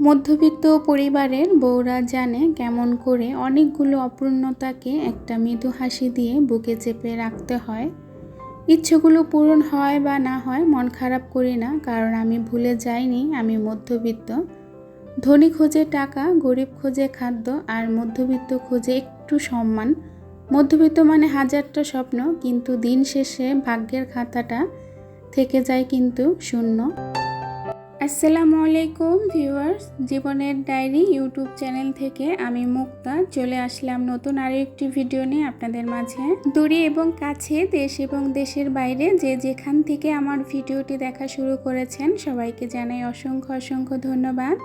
মধ্যবিত্ত পরিবারের বউরা জানে কেমন করে অনেকগুলো অপূর্ণতাকে একটা মৃদু হাসি দিয়ে বুকে চেপে রাখতে হয়। ইচ্ছেগুলো পূরণ হয় বা না হয় মন খারাপ করি না, কারণ আমি ভুলে যাইনি আমি মধ্যবিত্ত। ধনী খোঁজে টাকা, গরিব খোঁজে খাদ্য আর মধ্যবিত্ত খোঁজে একটু সম্মান। মধ্যবিত্ত মানে হাজারটা স্বপ্ন, কিন্তু দিন শেষে ভাগ্যের খাতাটা থেকে যায় কিন্তু শূন্য। আসসালামু আলাইকুম ভিউয়ার্স, জীবনের ডায়েরি ইউটিউব চ্যানেল থেকে আমি মুক্তা চলে আসলাম নতুন আরও একটি ভিডিও নিয়ে আপনাদের মাঝে। দূরে এবং কাছে দেশ এবং দেশের বাইরে যে যেখান থেকে আমার ভিডিওটি দেখা শুরু করেছেন, সবাইকে জানাই অসংখ্য অসংখ্য ধন্যবাদ।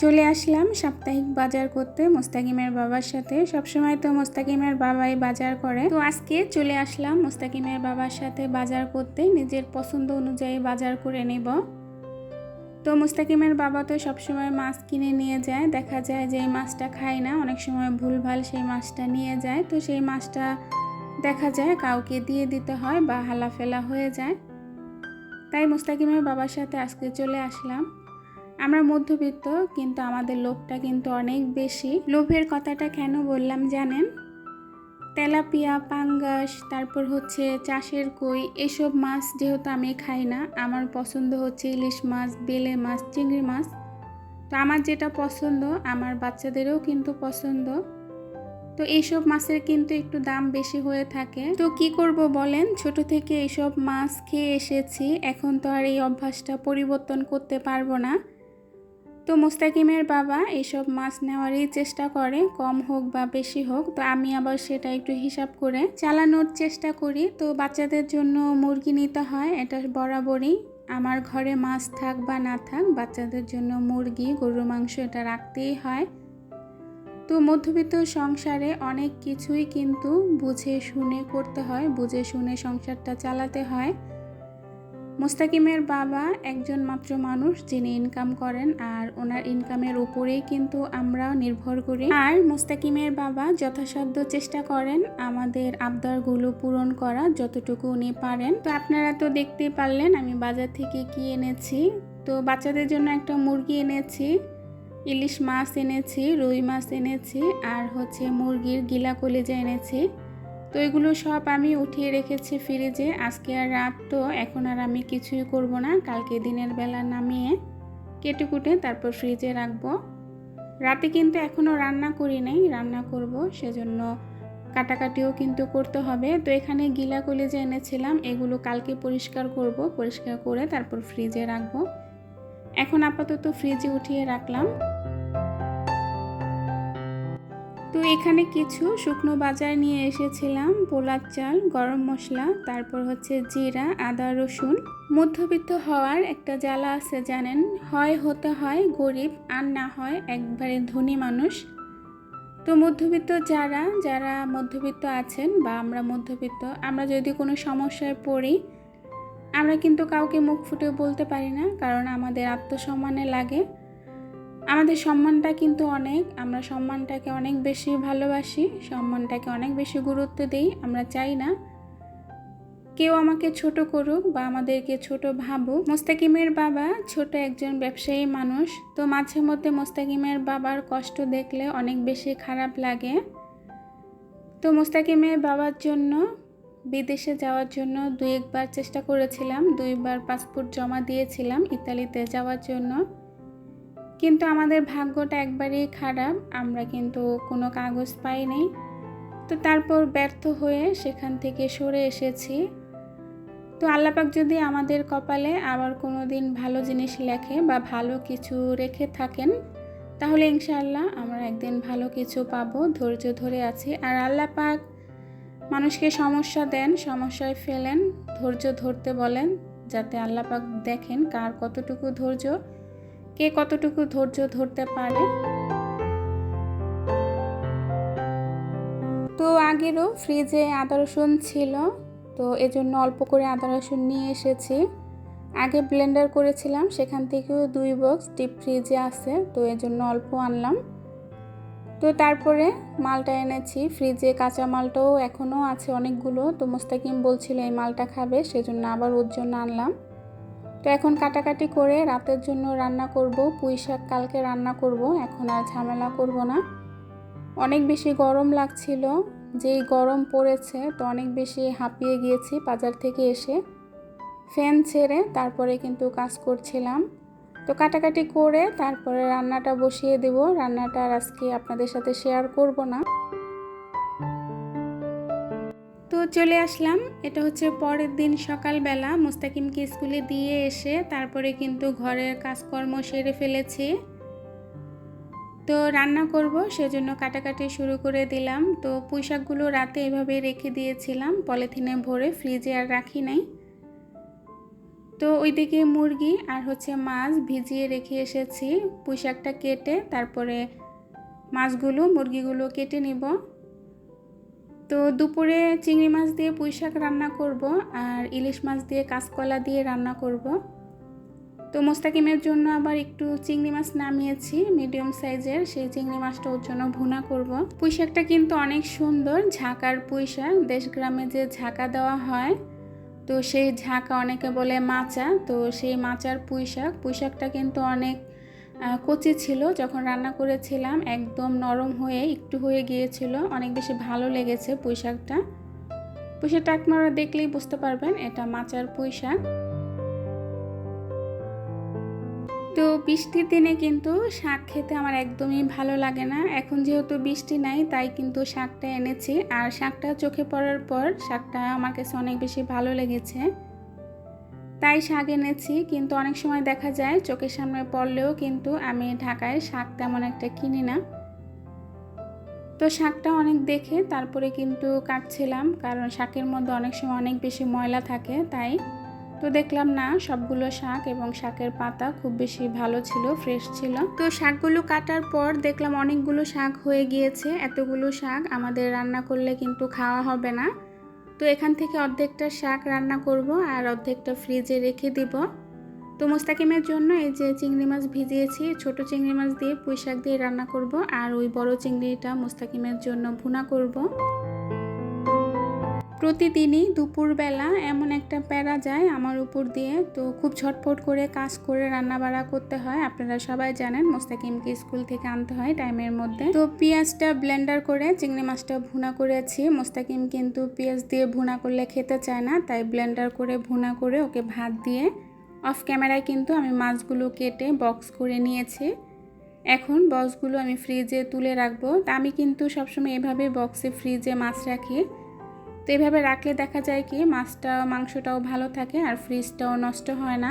চলে আসলাম সাপ্তাহিক বাজার করতে, মোস্তাকিমের বাবার সাথে। সবসময় তো মোস্তাকিমের বাবাই বাজার করে। তো আজকে চলে আসলাম মোস্তাকিমের বাবার সাথে বাজার করতে, নিজের পছন্দ অনুযায়ী বাজার করে নেব। তো মুস্তাকিমের বাবা তো সবসময় মাছ কিনে নিয়ে যায়। দেখা যায় যে এই মাছটা খায় না, অনেক সময় ভুলভাল সেই মাছটা নিয়ে যায়। তো সেই মাছটা দেখা যায় কাউকে দিয়ে দিতে হয় বা হালাফেলা হয়ে যায়। তাই মুস্তাকিমের বাবার সাথে আজকে চলে আসলাম। আমরা মধ্যবিত্ত, কিন্তু আমাদের লোভটা কিন্তু অনেক বেশি। লোভের কথাটা কেন বললাম জানেন? তেলাপিয়া, পাঙ্গাস, তারপর হচ্ছে চাষের কই, এসব মাছ যেহেতু আমি খাই না, আমার পছন্দ হচ্ছে ইলিশ মাছ, বেলে মাছ, চিংড়ি মাছ। তো আমার যেটা পছন্দ, আমার বাচ্চাদেরও কিন্তু পছন্দ। তো এইসব মাছের কিন্তু একটু দাম বেশি হয়ে থাকে। তো কি করব বলেন? ছোট থেকে এইসব মাছ খেয়ে এসেছি। এখন তো আর এই অভ্যাসটা পরিবর্তন করতে পারব না। তো মুস্তাকিমের বাবা এসব মাছ নেওয়ারই চেষ্টা করে, কম হোক বা বেশি হোক। তো আমি আবার সেটা একটু হিসাব করে চালানোর চেষ্টা করি। তো বাচ্চাদের জন্য মুরগি নিতে হয়, এটা বরাবরই। আমার ঘরে মাছ থাক বা না থাক, বাচ্চাদের জন্য মুরগি, গরুর মাংস এটা রাখতেই হয়। তো মধ্যবিত্ত সংসারে অনেক কিছুই কিন্তু বুঝে শুনে করতে হয়, বুঝে শুনে সংসারটা চালাতে হয়। মোস্তাকিমের বাবা একজন মাত্র মানুষ যিনি ইনকাম করেন আর ওনার ইনকামের উপরেই কিন্তু আমরা নির্ভর করি। আর মোস্তাকিমের বাবা যথাসাধ্য চেষ্টা করেন আমাদের আবদারগুলো পূরণ করা যতটুকু উনি পারেন। তো আপনারা তো দেখতেই পারলেন আমি বাজার থেকে কি এনেছি। তো বাচ্চাদের জন্য একটা মুরগি এনেছি, ইলিশ মাছ এনেছি, রুই মাছ এনেছি, আর হচ্ছে মুরগির গিলা কলিজা এনেছি। তো এগুলো সব আমি উঠিয়ে রেখেছি ফ্রিজে। আজকে আর রাত তো, এখন আর আমি কিছুই করব না। কালকে দিনের বেলা নামিয়ে কেটে কুটে তারপর ফ্রিজে রাখব। রাতে কিন্তু এখনও রান্না করি নাই, রান্না করব। সেজন্য কাটাকাটিও কিন্তু করতে হবে। তো এখানে গিলা কলিজা এনেছিলাম, এগুলো কালকে পরিষ্কার করব, পরিষ্কার করে তারপর ফ্রিজে রাখব। এখন আপাতত ফ্রিজে উঠিয়ে রাখলাম। তো এখানে কিছু শুকনো বাজার নিয়ে এসেছিলাম পোলার চাল, গরম মশলা, তারপর হচ্ছে জিরা, আদা, রসুন। মধ্যবিত্ত হওয়ার একটা জ্বালা আছে জানেন, হয় হতে হয় গরিব আর না হয় একবারে ধনী মানুষ। তো মধ্যবিত্ত যারা যারা মধ্যবিত্ত আছেন বা আমরা মধ্যবিত্ত, আমরা যদি কোনো সমস্যায় পড়ি, আমরা কিন্তু কাউকে মুখ ফুটে বলতে পারি না, কারণ আমাদের আত্মসম্মানে লাগে। আমাদের সম্মানটা কিন্তু অনেক। আমরা সম্মানটাকে অনেক বেশি ভালোবাসি, সম্মানটাকে অনেক বেশি গুরুত্ব দিই, আমরা চাই না কেউ আমাকে ছোট করুক বা আমাদেরকে ছোট ভাবুক। মোস্তাকিমের বাবা ছোট একজন ব্যবসায়ী মানুষ, তো মাঝে মধ্যে মোস্তাকিমের বাবার কষ্ট দেখলে অনেক বেশি খারাপ লাগে। তো মোস্তাকিমের বাবার জন্য বিদেশে যাওয়ার জন্য দুই একবার চেষ্টা করেছিলাম, দুইবার পাসপোর্ট জমা দিয়েছিলাম ইতালিতে যাওয়ার জন্য। কিন্তু আমাদের ভাগ্যটা একবারেই খারাপ, আমরা কিন্তু কোনো কাগজ পাইনি তো তারপর ব্যর্থ হয়ে সেখান থেকে সরে এসেছি। তো আল্লাপাক যদি আমাদের কপালে আবার কোনো দিন ভালো জিনিস লেখে বা ভালো কিছু রেখে থাকেন, তাহলে ইনশাল্লাহ আমরা একদিন ভালো কিছু পাবো, ধৈর্য ধরে আছি। আর আল্লাপাক মানুষকে সমস্যা দেন, সমস্যায় ফেলেন, ধৈর্য ধরতে বলেন, যাতে আল্লাপাক দেখেন কার কতটুকু ধৈর্য। কে কতটুকু ধৈর্য ধরতে পারে? তো আগেরও ফ্রিজে আদা রসুন ছিল, তো এজন্য অল্প করে আদা রসুন নিয়ে এসেছি। আগে ব্লেন্ডার করেছিলাম, সেখান থেকেও দুই বক্স ডিপ ফ্রিজে আছে, তো এজন্য অল্প আনলাম। তো তারপরে মালটা এনেছি, ফ্রিজে কাঁচা মালটাও এখনও আছে অনেকগুলো, তো মোস্তাকিম বলছিল এই মালটা খাবে, সেজন্য আবার ওর জন্য আনলাম। তো এখন কাটাকাটি করে রাতের জন্য রান্না করব, পুঁই শাক কালকে রান্না করব, এখন আর ঝামেলা করব না। অনেক বেশি গরম লাগছিল, যেই গরম পড়েছে তো অনেক বেশি হাঁপিয়ে গিয়েছি বাজার থেকে এসে। ফ্যান ছেড়ে তারপরে কিন্তু কাজ করছিলাম। তো কাটাকাটি করে তারপরে রান্নাটা বসিয়ে দেব, রান্নাটা আজকে আপনাদের সাথে শেয়ার করব না। চলে আসলাম। এটা হচ্ছে পরের দিন সকালবেলা। মুস্তাকিমকে স্কুলে দিয়ে এসে তারপরে কিন্তু ঘরের কাজকর্ম সেরে ফেলেছি। তো রান্না করব, সেজন্য কাটাকাটি শুরু করে দিলাম। তো পুঁইশাকগুলো রাতে এভাবে রেখে দিয়েছিলাম। পলিথিনে ভরে ফ্রিজে আর রাখি নাই। তো ওইদিকে মুরগি আর হচ্ছে মাছ ভিজিয়ে রেখে এসেছি। পুঁইশাকটা কেটে তারপরে মাছগুলো, মুরগিগুলো কেটে নিব। তো দুপুরে চিংড়ি মাছ দিয়ে পুঁইশাক রান্না করব আর ইলিশ মাছ দিয়ে কাঁচকলা দিয়ে রান্না করব। তো মোস্তাকিমের জন্য আবার একটু চিংড়ি মাছ নামিয়েছি, মিডিয়াম সাইজের। সেই চিংড়ি মাছটা ওর জন্য ভুনা করব। পুঁইশাকটা কিন্তু অনেক সুন্দর, ঝাঁকার পুঁইশাক দেশ গ্রামে যে ঝাঁকা দেওয়া হয়, তো সেই ঝাঁকা অনেকে বলে মাচা। তো সেই মাচার পুঁই পুঁইশাক পুঁইশাকটা কিন্তু অনেক কচি ছিল, যখন রান্না করেছিলাম, একদম নরম হয়ে একটু হয়ে গিয়েছিল। অনেক বেশি ভালো লেগেছে পুঁইশাকটা পুঁইশাকটা আপনারা দেখলেই বুঝতে পারবেন, এটা মাচার পুঁইশাক তো বৃষ্টির দিনে কিন্তু শাক খেতে আমার একদমই ভালো লাগে না। এখন যেহেতু বৃষ্টি নাই, তাই কিন্তু শাকটা এনেছি। আর শাকটা চোখে পড়ার পর, শাকটা আমার কাছে অনেক বেশি ভালো লেগেছে। তাই শাক এনেছি, কিন্তু অনেক সময় দেখা যায় চোখের সামনে পড়লেও কিন্তু আমি ঢাকায় শাক তেমন একটা কিনি না। তো শাকটা অনেক দেখে তারপরে কিন্তু কাটছিলাম, কারণ শাকের মধ্যে অনেক সময় অনেক বেশি ময়লা থাকে, তাই তো দেখলাম না, সবগুলো শাক এবং শাকের পাতা খুব বেশি ভালো ছিল, ফ্রেশ ছিল। তো শাকগুলো কাটার পর দেখলাম অনেকগুলো শাক হয়ে গিয়েছে, এতগুলো শাক আমাদের রান্না করলে কিন্তু খাওয়া হবে না। তো এখান থেকে অর্ধেকটা শাক রান্না করব আর অর্ধেকটা ফ্রিজে রেখে দিব। তো মোস্তাকিমের জন্য এই যে চিংড়ি মাছ ভিজিয়েছি, ছোট চিংড়ি মাছ দিয়ে পুঁই শাক দিয়ে রান্না করব আর ওই বড় চিংড়িটা মোস্তাকিমের জন্য ভুনা করব। প্রতিদিনই দুপুরবেলা এমন একটা প্যারা যায় আমার উপর দিয়ে। তো খুব ছটফট করে কাজ করে রান্না বাড়া করতে হয়। আপনারা সবাই জানেন মোস্তাকিমকে স্কুল থেকে আনতে হয় টাইমের মধ্যে। তো পেঁয়াজটা ব্লেন্ডার করে চিংড়ি মাছটা ভুনা করেছি। মোস্তাকিম কিন্তু পেঁয়াজ দিয়ে ভুনা করলে খেতে চায় না, তাই ব্লেন্ডার করে ভুনা করে ওকে ভাত দিয়ে অফ ক্যামেরায় কিন্তু আমি মাছগুলো কেটে বক্স করে নিয়েছি। এখন বক্সগুলো আমি ফ্রিজে তুলে রাখব। আমি কিন্তু সবসময় এভাবে বক্সে ফ্রিজে মাছ রাখি। তো এভাবে রাখলে দেখা যায় কি মাছটা, মাংসটাও ভালো থাকে আর ফ্রিজটাও নষ্ট হয় না।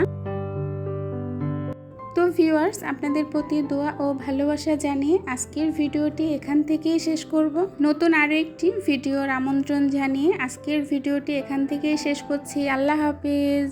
তো ভিউয়ার্স আপনাদের প্রতি দোয়া ও ভালোবাসা জানিয়ে আজকের ভিডিওটি এখান থেকেই শেষ করব। নতুন আরও একটি ভিডিওর আমন্ত্রণ জানিয়ে আজকের ভিডিওটি এখান থেকেই শেষ করছি। আল্লাহ হাফিজ।